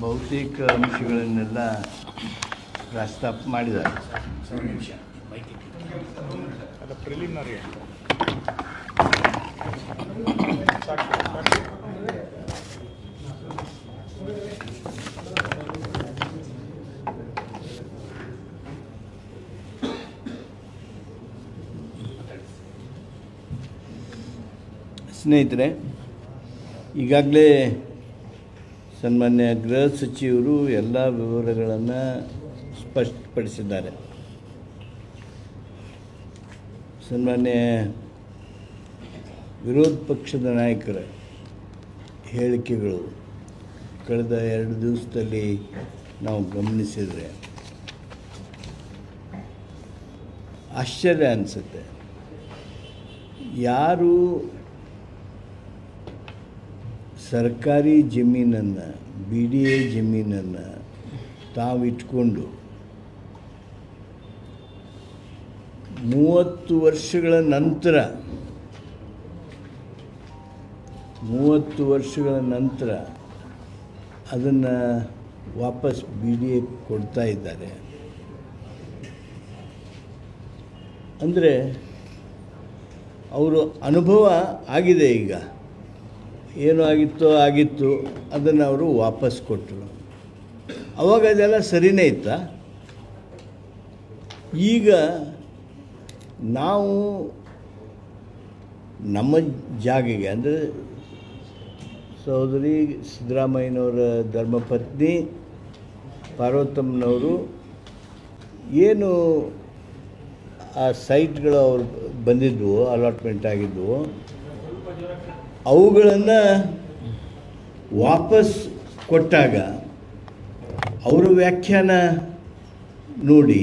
ಬಹುತೇಕ ಅಂಶಗಳನ್ನೆಲ್ಲ ಪ್ರಸ್ತಾಪ ಮಾಡಿದ್ದಾರೆ. ಸ್ನೇಹಿತರೆ ಈಗಾಗಲೇ ಸನ್ಮಾನ್ಯ ಗೃಹ ಸಚಿವರು ಎಲ್ಲ ವಿವರಗಳನ್ನು ಸ್ಪಷ್ಟಪಡಿಸಿದ್ದಾರೆ. ಸನ್ಮಾನ್ಯ ವಿರೋಧ ಪಕ್ಷದ ನಾಯಕರ ಹೇಳಿಕೆಗಳು ಕಳೆದ ಎರಡು ದಿವಸದಲ್ಲಿ ನಾವು ಗಮನಿಸಿದರೆ ಆಶ್ಚರ್ಯ ಅನಿಸುತ್ತೆ. ಯಾರು ಸರ್ಕಾರಿ ಜಮೀನನ್ನು ಬಿ ಡಿ ಎ ಜಮೀನನ್ನು ತಾವಿಟ್ಕೊಂಡು ಮೂವತ್ತು ವರ್ಷಗಳ ನಂತರ, ಮೂವತ್ತು ವರ್ಷಗಳ ನಂತರ ಅದನ್ನು ವಾಪಸ್ ಬಿ ಡಿ ಎ ಕೊಡ್ತಾ ಇದ್ದಾರೆ. ಅಂದರೆ, ಅವರು ಅನುಭವ ಆಗಿದೆ ಈಗ. ಏನು ಆಗಿತ್ತೋ ಆಗಿತ್ತು, ಅದನ್ನು ಅವರು ವಾಪಸ್ ಕೊಟ್ಟರು. ಅವಾಗ ಅದೆಲ್ಲ ಸರಿನೇ ಇತ್ತ. ಈಗ ನಾವು ನಮ್ಮ ಜಾಗಿಗೆ, ಅಂದರೆ ಸಹೋದರಿ ಸಿದ್ದರಾಮಯ್ಯನವರ ಧರ್ಮಪತ್ನಿ ಪಾರ್ವತಮ್ಮನವರು ಏನು ಆ ಸೈಟ್ಗಳು ಅವ್ರು ಬಂದಿದ್ವು ಅಲಾಟ್ಮೆಂಟ್ ಆಗಿದ್ವು ಅವುಗಳನ್ನು ವಾಪಸ್ ಕೊಟ್ಟಾಗ ಅವರ ವ್ಯಾಖ್ಯಾನ ನೋಡಿ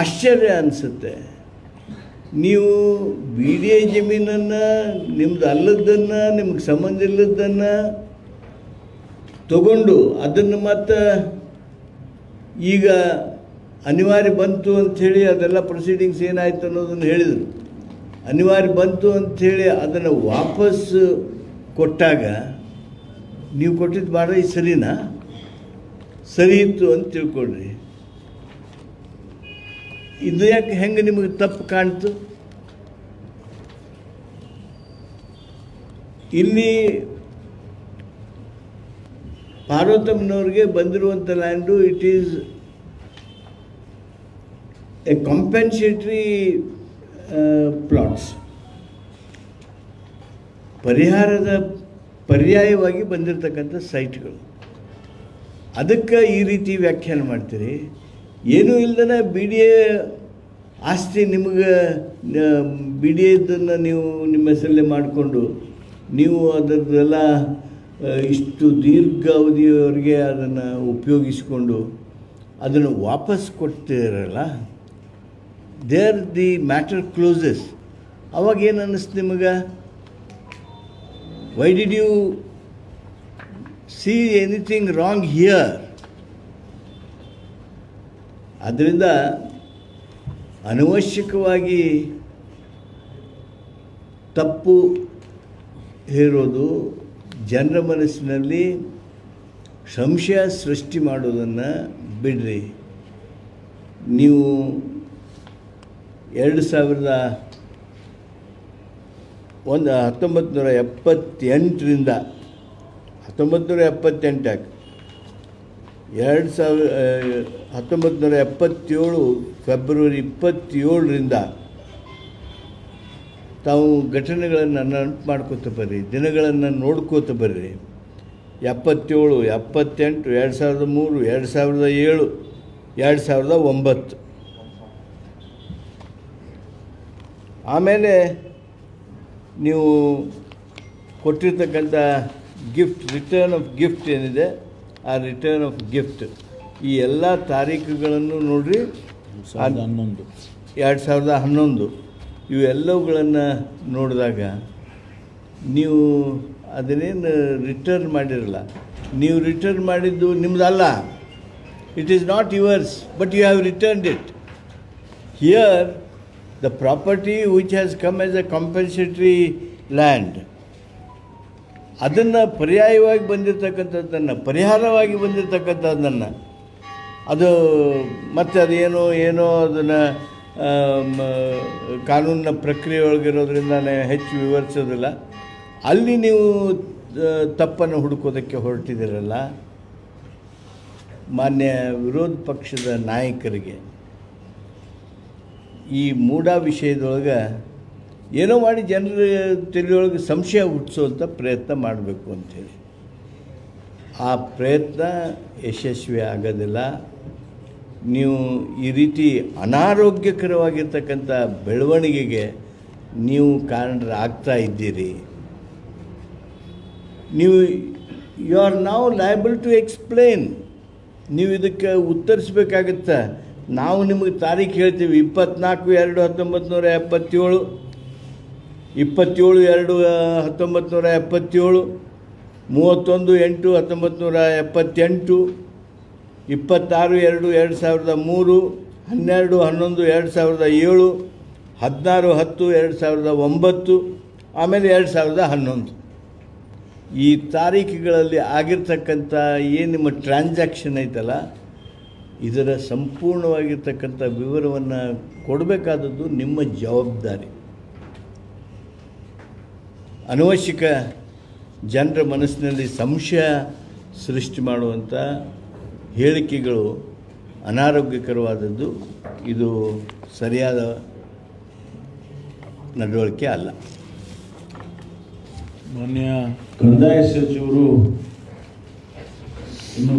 ಆಶ್ಚರ್ಯ ಅನಿಸುತ್ತೆ. ನೀವು ಬಿ ಡಿ ಎ ಜಮೀನನ್ನು, ನಿಮ್ದು ಅಲ್ಲದನ್ನು ನಿಮಗೆ ಸಂಬಂಧ ಇಲ್ಲದನ್ನು ತಗೊಂಡು ಅದನ್ನು ಮತ್ತು ಈಗ ಅನಿವಾರ್ಯ ಬಂತು ಅಂಥೇಳಿ ಅದೆಲ್ಲ ಪ್ರೊಸೀಡಿಂಗ್ಸ್ ಏನಾಯಿತು ಅನ್ನೋದನ್ನು ಹೇಳಿದರು. ಅನಿವಾರ್ಯ ಬಂತು ಅಂಥೇಳಿ ಅದನ್ನು ವಾಪಸ್ ಕೊಟ್ಟಾಗ ನೀವು ಕೊಟ್ಟಿದ್ದು ಭಾಳ ಸರಿನಾ? ಸರಿ ಇತ್ತು ಅಂತ ತಿಳ್ಕೊಳ್ರಿ. ಇದು ಯಾಕೆ ಹೆಂಗೆ ನಿಮಗೆ ತಪ್ಪು ಕಾಣ್ತು? ಇಲ್ಲಿ ಪಾರ್ವತಮ್ಮನವ್ರಿಗೆ ಬಂದಿರುವಂಥ land it is a compensatory plots ಪರಿಹಾರದ ಪರ್ಯಾಯವಾಗಿ ಬಂದಿರತಕ್ಕಂಥ ಸೈಟ್ಗಳು. ಅದಕ್ಕೆ ಈ ರೀತಿ ವ್ಯಾಖ್ಯಾನ ಮಾಡ್ತೀರಿ. ಏನೂ ಇಲ್ದನ ಬಿ ಡಿ ಎ ಆಸ್ತಿ ನಿಮಗೆ ಬಿ ಡಿ ಎದನ್ನು ನೀವು ನಿಮ್ಮ ಹೆಸರಲ್ಲೇ ಮಾಡಿಕೊಂಡು ನೀವು ಅದರದ್ದೆಲ್ಲ ಇಷ್ಟು ದೀರ್ಘಾವಧಿಯವರೆಗೆ ಅದನ್ನು ಉಪಯೋಗಿಸಿಕೊಂಡು ಅದನ್ನು ವಾಪಸ್ ಕೊಡ್ತೀರಲ್ಲ. ದೇರ್ ದಿ ಮ್ಯಾಟರ್ ಕ್ಲೋಸಸ್ ಅವಾಗ ಏನು ಅನ್ನಿಸ್ತು ನಿಮಗೆ? Why did you see anything wrong here ಆದ್ದರಿಂದ ಅನವಶ್ಯಕವಾಗಿ ತಪ್ಪು ಹೇರೋದು ಜನರ ಮನಸ್ಸಿನಲ್ಲಿ ಸಂಶಯ ಸೃಷ್ಟಿ ಮಾಡೋದನ್ನು ಬಿಡ್ರಿ. ನೀವು ಎರಡು ಸಾವಿರದ ಒಂದು ಹತ್ತೊಂಬತ್ತು ನೂರ ಎಪ್ಪತ್ತೆಂಟರಿಂದ ಹತ್ತೊಂಬತ್ತು ನೂರ ಎಪ್ಪತ್ತೆಂಟಕ್ಕೆ, ಎರಡು ಸಾವಿರ ಹತ್ತೊಂಬತ್ತು ನೂರ ಎಪ್ಪತ್ತೇಳು ಫೆಬ್ರವರಿ ಇಪ್ಪತ್ತೇಳರಿಂದ ತಾವು ಘಟನೆಗಳನ್ನು ನೆನಪು ಮಾಡ್ಕೋತ ಬರ್ರಿ, ದಿನಗಳನ್ನು ನೋಡ್ಕೋತ ಬರ್ರಿ. ಎಪ್ಪತ್ತೇಳು, ಎಪ್ಪತ್ತೆಂಟು, ಎರಡು ಸಾವಿರದ ಮೂರು, ಎರಡು ಸಾವಿರದ ಏಳು, ಎರಡು ಸಾವಿರದ ಒಂಬತ್ತು. ಆಮೇಲೆ ನೀವು ಕೊಟ್ಟಿರ್ತಕ್ಕಂಥ ಗಿಫ್ಟ್ ರಿಟರ್ನ್ ಆಫ್ ಗಿಫ್ಟ್ ಏನಿದೆ ಆ ರಿಟರ್ನ್ ಆಫ್ ಗಿಫ್ಟ್ ಈ ಎಲ್ಲ ತಾರೀಖುಗಳನ್ನು ನೋಡಿರಿ. ಸಾವಿರದ ಹನ್ನೊಂದು. ಎರಡು ಸಾವಿರದ ಹನ್ನೊಂದು. ಇವೆಲ್ಲವುಗಳನ್ನು ನೋಡಿದಾಗ ನೀವು ಅದನ್ನೇನು ರಿಟರ್ನ್ ಮಾಡಿರಲ್ಲ. ನೀವು ರಿಟರ್ನ್ ಮಾಡಿದ್ದು ನಿಮ್ಮದಲ್ಲ it is not yours but you have returned it here the property which has come as a compensatory land ಅದನ್ನು ಪರ್ಯಾಯವಾಗಿ ಬಂದಿರತಕ್ಕಂಥದ್ದನ್ನು, ಪರಿಹಾರವಾಗಿ ಬಂದಿರತಕ್ಕಂಥದ್ದನ್ನು, ಅದು ಮತ್ತೆ ಅದೇನೋ, ಏನೋ ಅದನ್ನು ಕಾನೂನಿನ ಪ್ರಕ್ರಿಯೆ ಒಳಗಿರೋದ್ರಿಂದ ಹೆಚ್ಚು ವಿವರಿಸೋದಿಲ್ಲ. ಅಲ್ಲಿ ನೀವು ತಪ್ಪನ್ನು ಹುಡುಕೋದಕ್ಕೆ ಹೊರಟಿದ್ದೀರಲ್ಲ, ಮಾನ್ಯ ವಿರೋಧ ಪಕ್ಷದ ನಾಯಕರಿಗೆ. ಈ ಮೂಢ ವಿಷಯದೊಳಗೆ ಏನೋ ಮಾಡಿ ಜನರ ತಲೆಯೊಳಗೆ ಸಂಶಯ ಹುಟ್ಟಿಸುವಂಥ ಪ್ರಯತ್ನ ಮಾಡಬೇಕು ಅಂಥೇಳಿ ಆ ಪ್ರಯತ್ನ ಯಶಸ್ವಿ ಆಗೋದಿಲ್ಲ. ನೀವು ಈ ರೀತಿ ಅನಾರೋಗ್ಯಕರವಾಗಿರ್ತಕ್ಕಂಥ ಬೆಳವಣಿಗೆಗೆ ನೀವು ಕಾರಣರಾಗ್ತಾ ಇದ್ದೀರಿ. ನೀವು ಯು ಆರ್ ನಾವು ಲಯಬಲ್ ಟು ಎಕ್ಸ್ಪ್ಲೇನ್ ನೀವು ಇದಕ್ಕೆ ಉತ್ತರಿಸ್ಬೇಕಾಗತ್ತೆ? ನಾವು ನಿಮಗೆ ತಾರೀಖು ಹೇಳ್ತೀವಿ, ಇಪ್ಪತ್ನಾಲ್ಕು, ಎರಡು, ಹತ್ತೊಂಬತ್ತು ನೂರ ಎಪ್ಪತ್ತೇಳು. ಇಪ್ಪತ್ತೇಳು, ಎರಡು ಹತ್ತೊಂಬತ್ತು ನೂರ ಎಪ್ಪತ್ತೇಳು. ಮೂವತ್ತೊಂದು, ಎಂಟು, ಹತ್ತೊಂಬತ್ತು ನೂರ ಎಪ್ಪತ್ತೆಂಟು. ಇಪ್ಪತ್ತಾರು, ಎರಡು ಎರಡು ಸಾವಿರದ ಮೂರು. ಹನ್ನೆರಡು, ಹನ್ನೊಂದು, ಎರಡು ಸಾವಿರದ ಏಳು. ಹದಿನಾರು, ಹತ್ತು, ಎರಡು ಸಾವಿರದ ಒಂಬತ್ತು. ಆಮೇಲೆ ಎರಡು ಸಾವಿರದ ಹನ್ನೊಂದು. ಈ ತಾರೀಖುಗಳಲ್ಲಿ ಆಗಿರ್ತಕ್ಕಂಥ, ಏನು ನಿಮ್ಮ ಟ್ರಾನ್ಸಾಕ್ಷನ್ ಐತಲ್ಲ ಇದರ ಸಂಪೂರ್ಣವಾಗಿರ್ತಕ್ಕಂಥ ವಿವರವನ್ನು ಕೊಡಬೇಕಾದದ್ದು ನಿಮ್ಮ ಜವಾಬ್ದಾರಿ. ಅನವಶ್ಯಕ ಜನರ ಮನಸ್ಸಿನಲ್ಲಿ ಸಂಶಯ ಸೃಷ್ಟಿ ಮಾಡುವಂಥ ಹೇಳಿಕೆಗಳು ಅನಾರೋಗ್ಯಕರವಾದದ್ದು. ಇದು ಸರಿಯಾದ ನಡವಳಿಕೆ ಅಲ್ಲ. ಮಾನ್ಯ ಕಂದಾಯ ಸಚಿವರು ಇನ್ನು